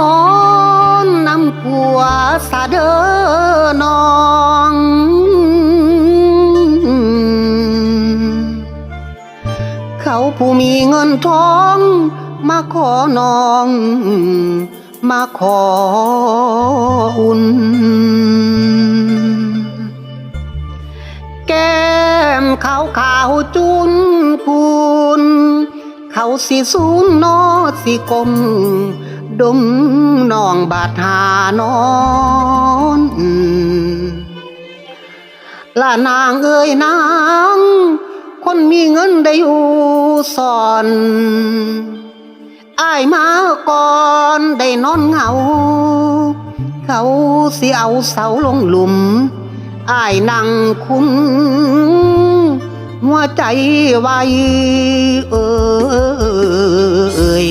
นอนนำผัวสาเดอน้องเขาผู้มีเงินทอง มาขอน้อง มาขออุ่น แก้มขาวขาวจุนพูนเขาสิสูนนอสิกลม ดมน้องบาดหานอนละนางเอ้ยนาง คนมีเงินได้อยู่สอนอายมาก่อนได้นอนเหงา เขาสิเอาเสาลงหลุมอายนั่งคุ้ม หัวใจไว้เอ้ย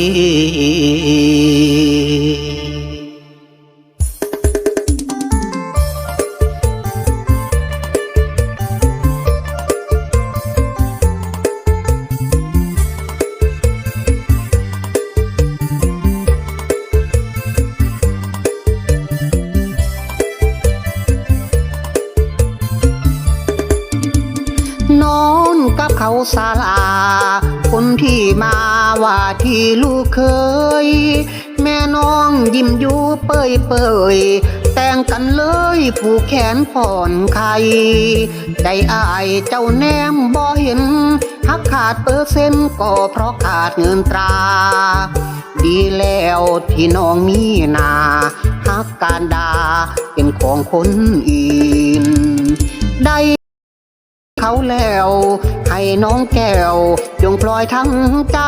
นอนกับเขา ศาลา คนที่มาว่าที่ลูกเคย แม่น้องยิ้มอยู่เปยเปยแต่งกันเลยผูกแขนผ่อนไข่ได้อายเจ้าแนมบ่เห็นหักขาดเปอร์เซ็นต์ก็เพราะขาดเงินตรา ดีแล้วที่น้องมีนาหักการดาเป็นของคนอื่นได้ เขาแล้ว ให้น้องแก้วจงปล่อยทั้งใจ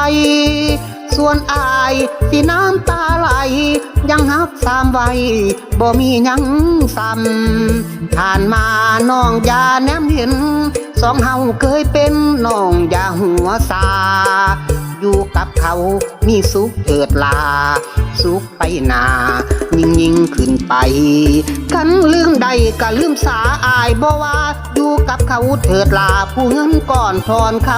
ส่วนอายที่น้ำตาไหล ยังหักสามไว้บ่มียังซ้ำผ่านมาน้องอย่าแนมเห็น สองเฮาเคยเป็นน้องอย่าหัวซา อยู่กับเขา มีสุขเถิดลา สุขไปหนา ยิ่งยิ่งขึ้นไป กันลืมใดก็ลืมสาอายบ่ว่าอยู่กับเขาเถิดลา ผู้เงินก่อนทอนค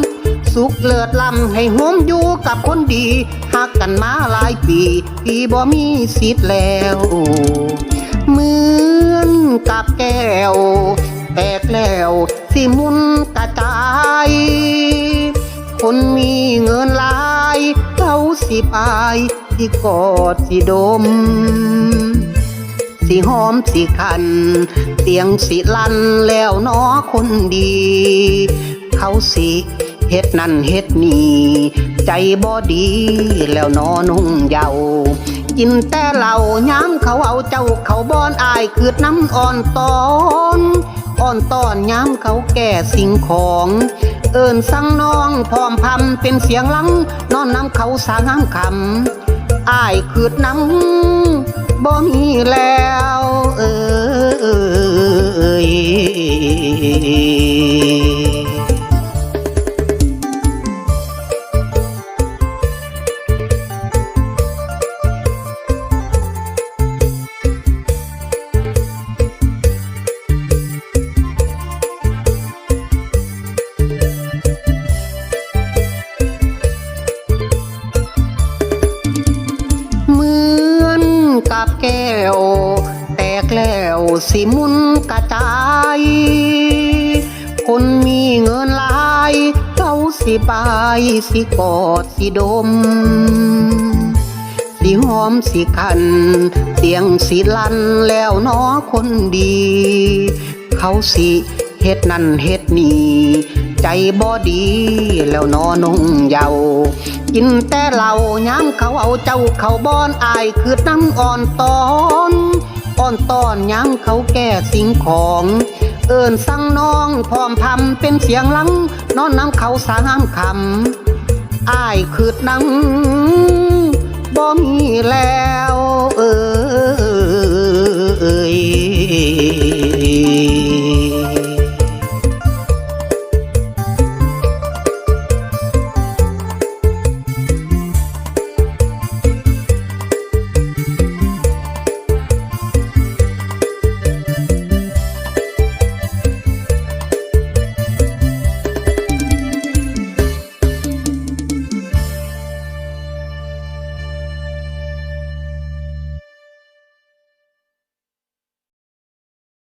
ำ สุขเลิศลำให้ห่วมอยู่กับคนดีหักกันมาหลายปีพี่บ่มีสิทธิ์แล้วเหมือนกับแก้วแตกแล้วสิมุนกระจาย สิปายสิกอดสิดม สิหอมสิคัน เสียงสิลันแล้วนอคนดี เขาสิเฮ็ดนั่นเฮ็ดนี่ใจบ่ดีแล้วนอนุ่งเยาวกินแต่เหล้าย้ำเขาเอาเจ้าเขาบอนอายคืดน้ำอ่อนตอน อ่อนตอนย้ำเขาแก่สิ่งของ เอิญสั่งน้องพร้อมพำเป็นเสียงลัง นอนน้ำเขาสางามคำอ้ายคืดน้ำบ่มีแล้ว เอย กับแก้ว แตกแล้วสิมุนกระจาย คนมีเงินหลายเขาสิบายสิกอดสิดม สิหอมสิคัน เสียงสิลันแล้วหนอคนดี เขาสิเฮ็ดนั่นเฮ็ดนี่ ใจบ่ดีแล้วนอนงเยาว กินแต่เหล่าย้ำเขาเอาเจ้าเขาบอนอายคือน้ำอ่อนตอนอ่อนตอนย้ำเขาแก่สิ่งของ เอิญสั่งน้องพร้อมพำเป็นเสียงลัง นอนน้ำเขาสางามคำอายคือน้ำบ่มีแล้ว